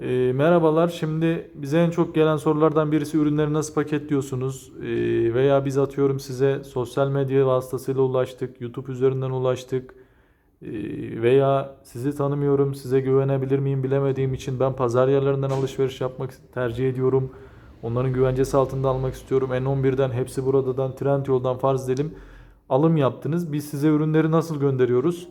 Ee, merhabalar. Şimdi bize en çok gelen sorulardan birisi ürünleri nasıl paketliyorsunuz? Ee, veya biz atıyorum size sosyal medya vasıtasıyla ulaştık, YouTube üzerinden ulaştık. Ee, veya sizi tanımıyorum, size güvenebilir miyim bilemediğim için ben pazar yerlerinden alışveriş yapmak tercih ediyorum. Onların güvencesi altında almak istiyorum. N11'den, hepsi buradan, Trendyol'dan farz edelim. Alım yaptınız. Biz size ürünleri nasıl gönderiyoruz?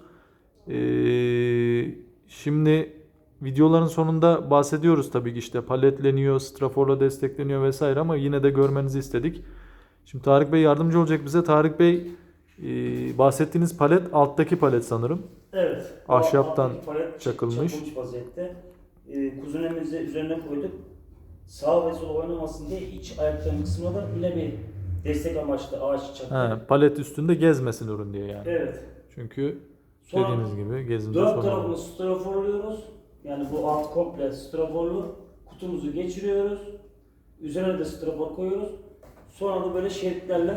Ee, şimdi videoların sonunda bahsediyoruz tabii ki işte paletleniyor, straforla destekleniyor vesaire ama yine de görmenizi istedik. Şimdi Tarık Bey yardımcı olacak bize. Tarık Bey e, bahsettiğiniz palet alttaki palet sanırım. Evet. Ahşaptan palet çakılmış. çakılmış vaziyette. Ee, kuzunemizi üzerine koyduk. Sağ ve sol oynamasın diye iç ayakların kısmına da yine bir destek amaçlı ağaç çaktık. He, palet üstünde gezmesin ürün diye yani. Evet. Çünkü Sonra dediğiniz gibi gezince dört sorun tarafını straforluyoruz. Yani bu alt komple straforlu. Kutumuzu geçiriyoruz. Üzerine de strafor koyuyoruz. Sonra da böyle şeritlerle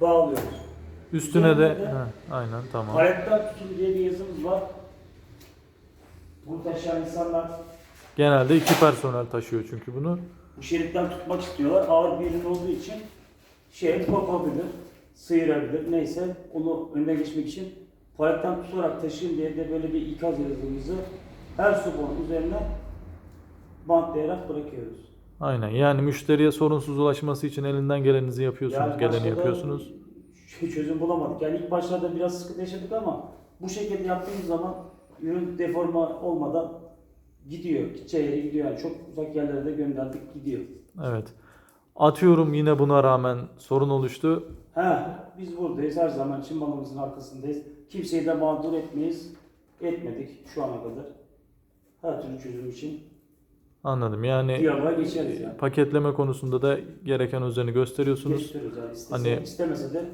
bağlıyoruz. Üstüne de Üzerine de- he, aynen tamam. Paletten tutun diye bir yazımız var. Bunu taşıyan insanlar Genelde iki personel taşıyor çünkü bunu. bu şeritten tutmak istiyorlar. Ağır bir ürün olduğu için şey kopabilir, sıyırabilir. Neyse onu önüne geçmek için paletten tutarak taşıyın diye de böyle bir ikaz yazımızı her subonun üzerine bantlayarak bırakıyoruz. Aynen yani müşteriye sorunsuz ulaşması için elinden geleninizi yapıyorsunuz, Yani geleni başta da yapıyorsunuz. ç- Çözüm bulamadık. Yani ilk başlarda biraz sıkıntı yaşadık ama bu şekilde yaptığımız zaman ürün deforme olmadan gidiyor. Gideceği yere gidiyor. Yani çok uzak yerlere de gönderdik gidiyor. Evet. Atıyorum yine buna rağmen sorun oluştu. Ha, biz buradayız. Her zaman için malımızın arkasındayız. Kimseyi de mağdur etmeyiz. Etmedik şu ana kadar. Her türlü çözüm için Anladım. Yani diyaloğa geçeriz yani. paketleme konusunda da gereken özeni gösteriyorsunuz. Gösteriyoruz yani. İstese, Hani- istemese de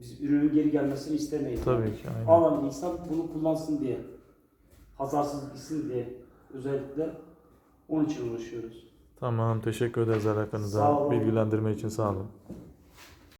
biz ürünün geri gelmesini istemeyiz. Tabii ki, aynen. Alan insan bunu kullansın diye. Hazarsız gitsin diye özellikle onun için uğraşıyoruz. Tamam, teşekkür ederiz Sağ olun. Bilgilendirme için sağ olun.